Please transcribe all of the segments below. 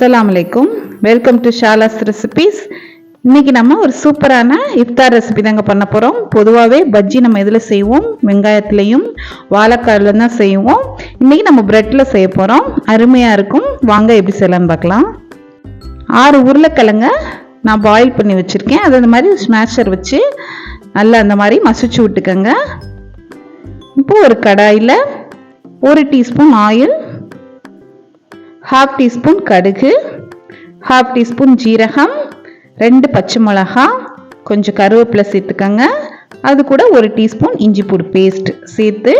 அஸ்ஸலாமு welcome to ஷாலாஸ் recipes இன்றைக்கி நம்ம ஒரு சூப்பரான இஃப்தார் ரெசிபி தாங்க பண்ண போகிறோம் பொதுவாகவே பஜ்ஜி நம்ம இதில் செய்வோம்? வெங்காயத்துலேயும் வாழைக்காயில தான் செய்வோம். இன்னைக்கு நம்ம ப்ரெட்டில் செய்ய போகிறோம் அருமையாக இருக்கும். வாங்க எப்படி செய்யலாம்னு பார்க்கலாம். ஆறு உருளைக்கிழங்க நான் பாயில் பண்ணி வச்சுருக்கேன். அது அந்த மாதிரி ஸ்மாஷர் வச்சு நல்லா அந்த மாதிரி மசிச்சு விட்டுக்கோங்க. இப்போது ஒரு கடாயில் ஒரு டீஸ்பூன் ஆயில் ஹாஃப் டீஸ்பூன் கடுகு ஹாஃப் டீஸ்பூன் ஜீரகம் ரெண்டு பச்சை மிளகா கொஞ்சம் கருவேப்பிலை சேர்த்துக்கோங்க. அது கூட ஒரு டீஸ்பூன் இஞ்சி பூடு பேஸ்ட் சேர்த்து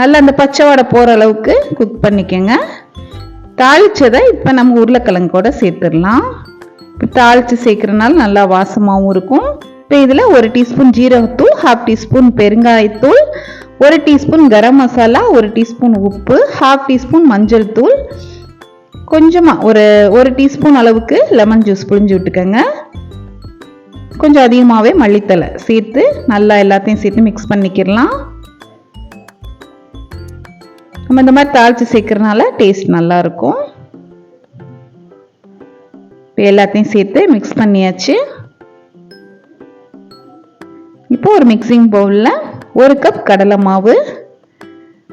நல்லா அந்த பச்சை வாடை போகிற அளவுக்கு குக் பண்ணிக்கோங்க. தாளிச்சதை இப்போ நம்ம உருளைக்கிழங்கு கூட சேர்த்துடலாம். இப்போ தாளித்து சேர்க்குறனால நல்லா வாசமாகவும் இருக்கும். இப்போ இதில் ஒரு டீஸ்பூன் ஜீரகத்தூள் ஹாஃப் டீஸ்பூன் பெருங்காயத்தூள் ஒரு டீஸ்பூன் கரம் மசாலா ஒரு டீஸ்பூன் உப்பு ஹாஃப் டீஸ்பூன் மஞ்சள் தூள் கொஞ்சமாக ஒரு ஒரு டீஸ்பூன் அளவுக்கு லெமன் ஜூஸ் புழிஞ்சு விட்டுக்கோங்க. கொஞ்சம் அதிகமாகவே மல்லித்தலை சேர்த்து நல்லா எல்லாத்தையும் சேர்த்து மிக்ஸ் பண்ணிக்கிடலாம். நம்ம இந்த மாதிரி தாளித்து சேர்க்கறனால டேஸ்ட் நல்லாயிருக்கும். இப்போ எல்லாத்தையும் சேர்த்து மிக்ஸ் பண்ணியாச்சு. இப்போ ஒரு மிக்சிங் பவுலில் ஒரு கப் கடலை மாவு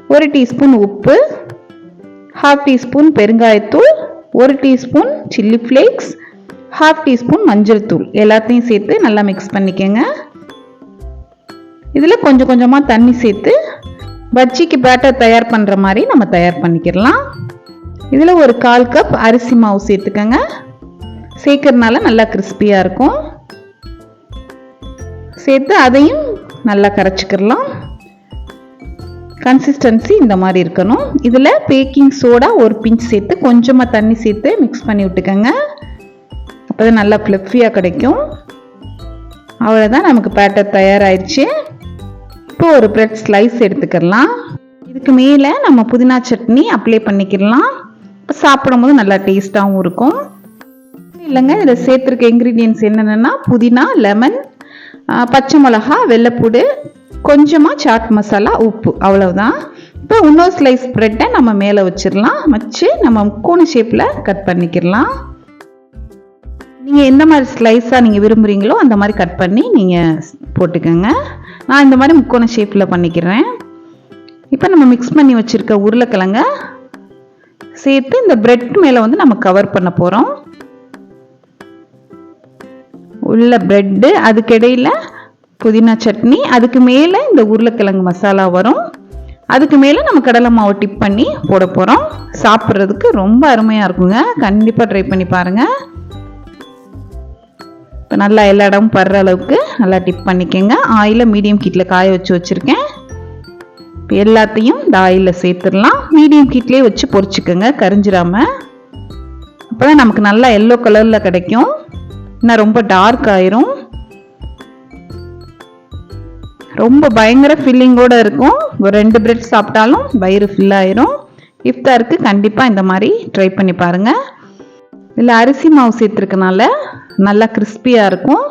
ஒரு டீஸ்பூன் உப்பு ஹாஃப் டீஸ்பூன் பெருங்காயத்தூள் ஒரு teaspoon chilli flakes half teaspoon மஞ்சள் தூள். எல்லாத்தையும் சேர்த்து நல்லா மிக்ஸ் பண்ணிக்கோங்க. இதில் கொஞ்சம் கொஞ்சமாக தண்ணி சேர்த்து பஜ்ஜிக்கு பேட்டர் தயார் பண்ணுற மாதிரி நம்ம தயார் பண்ணிக்கிடலாம். இதில் ஒரு கால் கப் அரிசி மாவு சேர்த்துக்கோங்க. சேர்க்கறதுனால நல்லா கிறிஸ்பியாக இருக்கும். சேர்த்து அதையும் நல்லா கரைச்சிக்கிடலாம். கன்சிஸ்டன்சி இந்த மாதிரி இருக்கணும். இதில் பேக்கிங் சோடா ஒரு பிஞ்ச் சேர்த்து கொஞ்சமாக தண்ணி சேர்த்து மிக்ஸ் பண்ணி விட்டுக்கோங்க. அப்போ தான் நல்லா ஃப்ளஃபியாக கிடைக்கும். அவ்வளோதான் நமக்கு பேட்டர் தயாராகிடுச்சு இப்போ ஒரு பிரெட் ஸ்லைஸ் எடுத்துக்கலாம். இதுக்கு மேலே நம்ம புதினா சட்னி அப்ளை பண்ணிக்கிடலாம் சாப்பிடும் போது நல்லா டேஸ்ட்டாகவும் இருக்கும். இல்லைங்க இதில் சேர்த்துருக்க இன்க்ரீடியன்ஸ் என்னென்னா புதினா லெமன் பச்சை மிளகா வெள்ளைப்பூடு கொஞ்சமாக சாட் மசாலா உப்பு அவ்வளவுதான். இப்போ இன்னொரு ஸ்லைஸ் ப்ரெட்டை நம்ம மேலே வச்சிடலாம் வச்சு நம்ம முக்கோண ஷேப்பில் கட் பண்ணிக்கிடலாம் நீங்கள் எந்த மாதிரி ஸ்லைஸாக நீங்கள் விரும்புகிறீங்களோ அந்த மாதிரி கட் பண்ணி நீங்கள் போட்டுக்கோங்க. நான் இந்த மாதிரி முக்கோண ஷேப்பில் பண்ணிக்கிறேன். இப்போ நம்ம மிக்ஸ் பண்ணி வச்சுருக்க உருளைக்கிழங்க சேர்த்து இந்த பிரெட் மேலே வந்து நம்ம கவர் பண்ண போகிறோம் உள்ள ப்ரெட்டு அதுக்கிடையில் புதினா சட்னி அதுக்கு மேலே இந்த உருளைக்கிழங்கு மசாலா வரும். அதுக்கு மேலே நம்ம கடலை மாவு டிப் பண்ணி போட போகிறோம் சாப்பிட்றதுக்கு ரொம்ப அருமையாக இருக்குங்க. கண்டிப்பாக ட்ரை பண்ணி பாருங்கள் இப்போ நல்லா எல்லா இடமும் படுற அளவுக்கு நல்லா டிப் பண்ணிக்கோங்க. ஆயிலை மீடியம் கீட்டில் காய வச்சு வச்சுருக்கேன். இப்போ எல்லாத்தையும் இந்த ஆயிலில் சேர்த்துடலாம். மீடியம் கீட்லேயே வச்சு பொறிச்சிக்கோங்க கரிஞ்சிடாமல் அப்போ தான் நமக்கு நல்லா எல்லோ கலரில் கிடைக்கும். இன்னும் ரொம்ப டார்க் ஆயிரும். ரொம்ப பயங்கர ஃபில்லிங்கோடு இருக்கும். ஒரு ரெண்டு பிரெட் சாப்பிட்டாலும் வயிறு ஃபில் ஆயிரும். இஃப்தாருக்கு கண்டிப்பாக இந்த மாதிரி ட்ரை பண்ணி பாருங்கள் இதில் அரிசி மாவு சேர்த்துருக்கனால நல்லா கிறிஸ்பியாக இருக்கும்.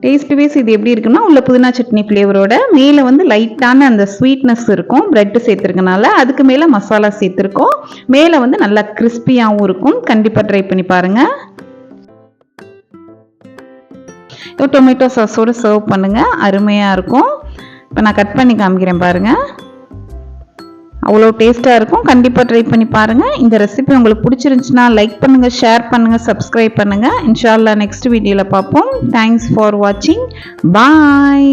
டேஸ்ட் வைஸ் இது எப்படி இருக்குன்னா உள்ள புதினா சட்னி ஃப்ளேவரோட மேலே வந்து லைட்டான அந்த ஸ்வீட்னஸ் இருக்கும். ப்ரெட்டு சேர்த்துருக்கனால அதுக்கு மேலே மசாலா சேர்த்துருக்கோம். மேலே வந்து நல்லா கிறிஸ்பியாகவும் இருக்கும். கண்டிப்பாக ட்ரை பண்ணி பாருங்கள் டொமேட்டோ சாஸோடு சர்வ் பண்ணுங்கள் அருமையாக இருக்கும். இப்போ நான் கட் பண்ணி காமிக்கிறேன் பாருங்கள் அவ்வளோ டேஸ்ட்டாக இருக்கும். கண்டிப்பாக ட்ரை பண்ணி பாருங்கள் இந்த ரெசிபி உங்களுக்கு பிடிச்சிருந்துச்சுன்னா லைக் பண்ணுங்கள் ஷேர் பண்ணுங்கள் சப்ஸ்கிரைப் பண்ணுங்கள் இன்ஷால்லா நெக்ஸ்ட் வீடியோவில் பார்ப்போம். தேங்க்ஸ் ஃபார் வாட்சிங் பாய்